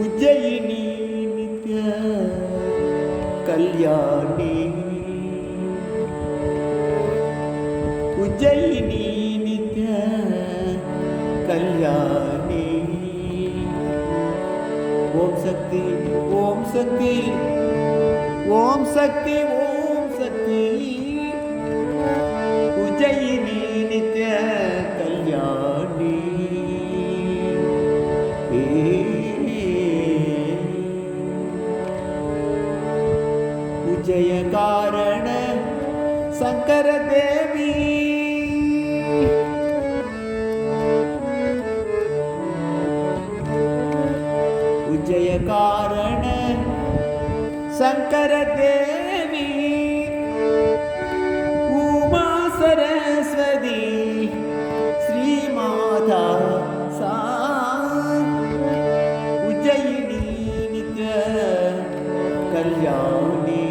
ഉജ്ജയിനി നിത്യ കല്യാണി. ഉജ്ജയിനി നിത്യ കല്യാണി. ഓം ശക്തി ഓം ശക്തി ഓം ശക്തി ഓം விஜய காரண சங்கர தேவி விஜய காரண கல்யாணி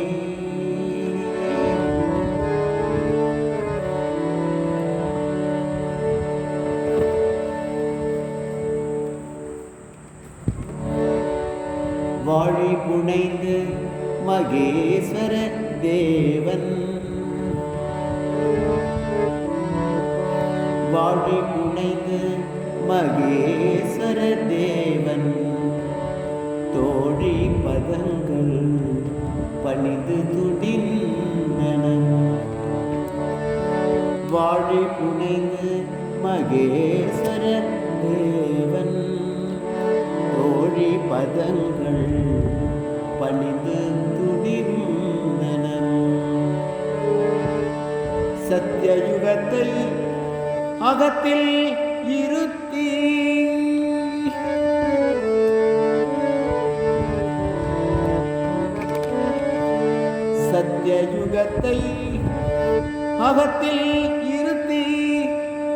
வாழி புனைந்து மகேஸ்வர தேவன். வாழி புனைந்து மகேஸ்வர தேவன். നിന്റെ പദങ്ങൾ പണിത് തുടിന്നണം. വാഴി പുണങ്ങ് മകേശ്വര ദേവൻ തോഴി പദങ്ങൾ പണിത് തുടിന്നണം. സത്യയുഗത്തിൽ അകത്തിൽ ഇരുത്തി சத்தியயுகத்தை அகத்தில் இருத்தி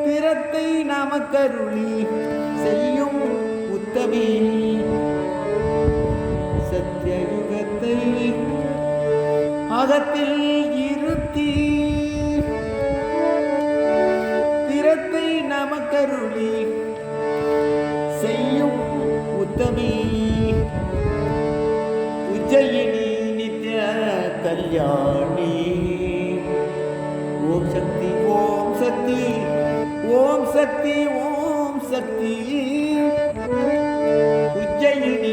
திறத்தை நமக்கருளி செய்யும் உத்தமி. சத்தியயுகத்தை அகத்தில் இருத்தி திறத்தை நமக்கருளி செய்யும் உத்தமி. कल्याणी। ओम शक्ति ओम शक्ति ओम शक्ति ओम शक्ति। उज्जयिनी।